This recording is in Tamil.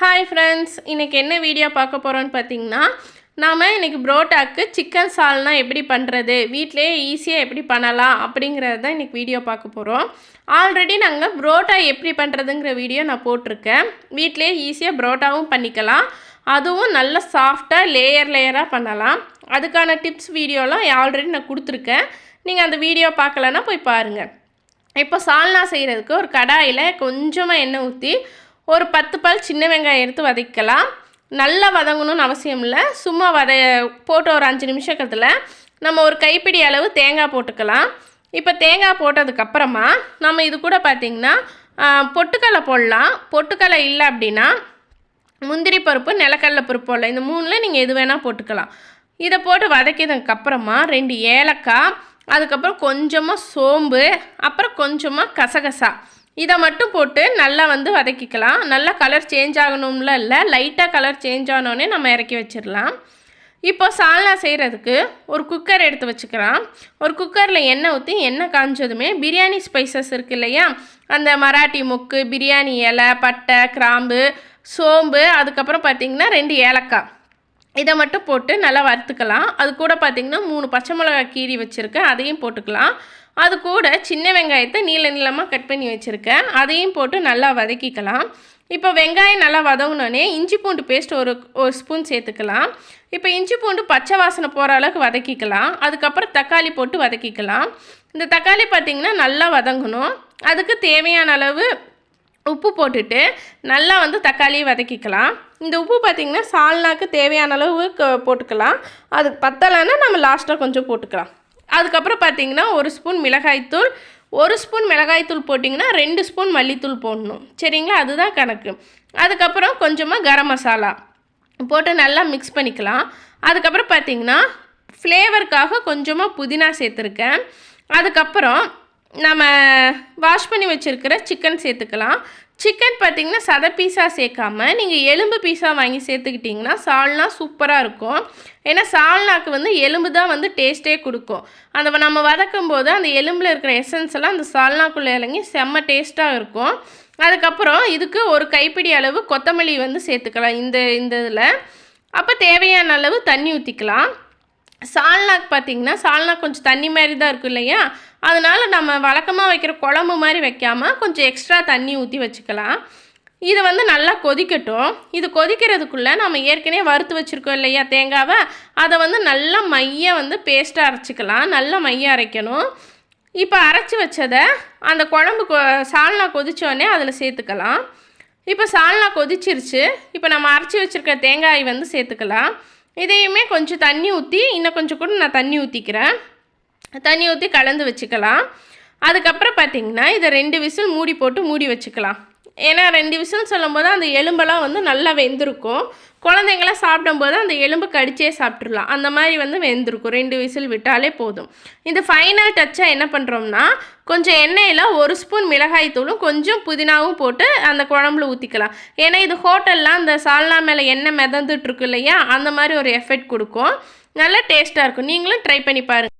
ஹாய் ஃப்ரெண்ட்ஸ் இன்றைக்கி என்ன வீடியோ பார்க்க போகிறோன்னு பார்த்தீங்கன்னா நாம் இன்றைக்கி புரோட்டாக்கு சிக்கன் சால்னா எப்படி பண்ணுறது வீட்டிலேயே ஈஸியாக எப்படி பண்ணலாம் அப்படிங்கிறது தான் இன்றைக்கி வீடியோ பார்க்க போகிறோம் ஆல்ரெடி நாங்கள் புரோட்டா எப்படி பண்ணுறதுங்கிற வீடியோ நான் போட்டிருக்கேன். வீட்டிலேயே ஈஸியாக புரோட்டாவும் பண்ணிக்கலாம். அதுவும் நல்ல சாஃப்டாக லேயர் லேயராக பண்ணலாம். அதுக்கான டிப்ஸ் வீடியோலாம் ஆல்ரெடி நான் கொடுத்துருக்கேன். நீங்கள் அந்த வீடியோ பார்க்கலன்னா போய் பாருங்கள் இப்போ சால்னா செய்கிறதுக்கு ஒரு கடாயில் கொஞ்சமாக எண்ணெய் ஊற்றி ஒரு பத்து பல் சின்ன வெங்காயம் எடுத்து வதக்கலாம். நல்லா வதங்கணும்னு அவசியம் இல்லை. சும்மா வத போட்டு ஒரு அஞ்சு நிமிஷத்தில் நம்ம ஒரு கைப்பிடி அளவு தேங்காய் போட்டுக்கலாம். இப்போ தேங்காய் போட்டதுக்கப்புறமா நம்ம இது கூட பார்த்திங்கன்னா பொட்டுக்கடலை போடலாம். பொட்டுக்கடலை இல்லை அப்படின்னா முந்திரி பருப்பு நிலக்கடலை பருப்பு போடலாம். இந்த மூணில் நீங்கள் எது வேணால் போட்டுக்கலாம். இதை போட்டு வதக்கியதுக்கப்புறமா ரெண்டு ஏலக்காய் அதுக்கப்புறம் கொஞ்சமாக சோம்பு அப்புறம் கொஞ்சமாக கசகசா. இதை மட்டும் போட்டு நல்லா வந்து வதக்கிக்கலாம். நல்லா கலர் சேஞ்ச் ஆகணும்ல இல்லை லைட்டாக கலர் சேஞ்ச் ஆனோடனே நம்ம இறக்கி வச்சிடலாம். இப்போ சால்னா செய்கிறதுக்கு ஒரு குக்கர் எடுத்து வச்சுக்கலாம். ஒரு குக்கரில் எண்ணெய் ஊற்றி எண்ணெய் காஞ்சதுமே பிரியாணி ஸ்பைசஸ் இருக்குது இல்லையா? அந்த மராட்டி மொக்கு பிரியாணி இலை பட்டை கிராம்பு சோம்பு அதுக்கப்புறம் பார்த்திங்கன்னா ரெண்டு ஏலக்காய். இதை மட்டும் போட்டு நல்லா வறுத்துக்கலாம். அது கூட பார்த்திங்கன்னா மூணு பச்சை மிளகாய் கீரி வச்சுருக்கேன். அதையும் போட்டுக்கலாம். அது கூட சின்ன வெங்காயத்தை நீள நீளமாக கட் பண்ணி வச்சுருக்கேன். அதையும் போட்டு நல்லா வதக்கிக்கலாம். இப்போ வெங்காயம் நல்லா வதங்கினோடனே இஞ்சி பூண்டு பேஸ்ட் ஒரு ஒரு ஸ்பூன் சேர்த்துக்கலாம். இப்போ இஞ்சி பூண்டு பச்சை வாசனை போகிற அளவுக்கு வதக்கிக்கலாம். அதுக்கப்புறம் தக்காளி போட்டு வதக்கிக்கலாம். இந்த தக்காளி பார்த்திங்கன்னா நல்லா வதங்கணும். அதுக்கு தேவையான அளவு உப்பு போட்டுட்டு நல்லா வந்து தக்காளியை வதக்கிக்கலாம். இந்த உப்பு பார்த்திங்கன்னா சால்னாக்கு தேவையான அளவு போட்டுக்கலாம். அது பத்தலைன்னா நம்ம லாஸ்ட்டாக கொஞ்சம் போட்டுக்கலாம். அதுக்கப்புறம் பார்த்திங்கன்னா ஒரு ஸ்பூன் மிளகாய்த்தூள் ஒரு ஸ்பூன் மிளகாய்த்தூள் போட்டிங்கன்னா ரெண்டு ஸ்பூன் மல்லித்தூள் போடணும். சரிங்களா? அதுதான் கணக்கு. அதுக்கப்புறம் கொஞ்சமாக கரம் மசாலா போட்டு நல்லா மிக்ஸ் பண்ணிக்கலாம். அதுக்கப்புறம் பார்த்திங்கன்னா ஃப்ளேவருக்காக கொஞ்சமாக புதினா சேர்த்துருக்கேன். அதுக்கப்புறம் நம்ம வாஷ் பண்ணி வச்சுருக்கிற சிக்கன் சேர்த்துக்கலாம். சிக்கன் பார்த்திங்கன்னா சத பீஸாக சேர்க்காம நீங்கள் எலும்பு பீஸாக வாங்கி சேர்த்துக்கிட்டிங்கன்னா சால்னா சூப்பராக இருக்கும். ஏன்னா சால்னாக்கு வந்து எலும்பு தான் வந்து டேஸ்ட்டே கொடுக்கும். அந்த நம்ம வதக்கும் போது அந்த எலும்பில் இருக்கிற எசன்ஸ் எல்லாம் அந்த சால்னாக்குள்ளே இறங்கி செம்ம டேஸ்ட்டாக இருக்கும். அதுக்கப்புறம் இதுக்கு ஒரு கைப்பிடி அளவு கொத்தமல்லி வந்து சேர்த்துக்கலாம் இந்த இந்த இதில். அப்போ தேவையான அளவு தண்ணி ஊற்றிக்கலாம் சால்னாக்கு பார்த்திங்கன்னா சால்னா கொஞ்சம் தண்ணி மாதிரி தான் இருக்கும் இல்லையா? அதனால் நம்ம வழக்கமாக வைக்கிற குழம்பு மாதிரி வைக்காமல் கொஞ்சம் எக்ஸ்ட்ரா தண்ணி ஊற்றி வச்சுக்கலாம். இது வந்து நல்லா கொதிக்கட்டும். இது கொதிக்கிறதுக்குள்ளே நம்ம ஏற்கனவே வறுத்து வச்சுருக்கோம் இல்லையா தேங்காவை? அதை வந்து நல்லா மைய வந்து பேஸ்ட்டாக அரைச்சிக்கலாம். நல்லா மைய அரைக்கணும். இப்போ அரைச்சி வச்சதை அந்த குழம்பு கொ சால்னா கொதித்தோடனே அதில் சேர்த்துக்கலாம். இப்போ சால்னா கொதிச்சிருச்சு. இப்போ நம்ம அரைச்சி வச்சுருக்க தேங்காய் வந்து சேர்த்துக்கலாம். இதையுமே கொஞ்சம் தண்ணி ஊற்றி இன்னும் கொஞ்சம் கூட நான் தண்ணி ஊற்றிக்கிறேன் தண்ணி ஊற்றி கலந்து வச்சுக்கலாம். அதுக்கப்புறம் பார்த்திங்கன்னா இதை ரெண்டு விசில் மூடி போட்டு மூடி வச்சுக்கலாம். ஏன்னா ரெண்டு விசில் சொல்லும்போது அந்த எலும்பெல்லாம் வந்து நல்லா வெந்திருக்கும். குழந்தைங்களாம் சாப்பிடும்போது அந்த எலும்பு கடிச்சே சாப்பிட்றலாம் அந்த மாதிரி வந்து வெந்திருக்கும். ரெண்டு விசில் விட்டாலே போதும். இந்த ஃபைனல் டச்சாக என்ன பண்ணுறோம்னா கொஞ்சம் எண்ணெயில் ஒரு ஸ்பூன் மிளகாய் தூளும் கொஞ்சம் புதினாவும் போட்டு அந்த குழம்புல ஊற்றிக்கலாம் ஏன்னா இது ஹோட்டல்லாம் அந்த சால்னா மேலே எண்ணெய் மிதந்துட்டுருக்கு இல்லையா? அந்த மாதிரி ஒரு எஃபெக்ட் கொடுக்கும். நல்லா டேஸ்ட்டாக இருக்கும். நீங்களும் ட்ரை பண்ணி பாருங்கள்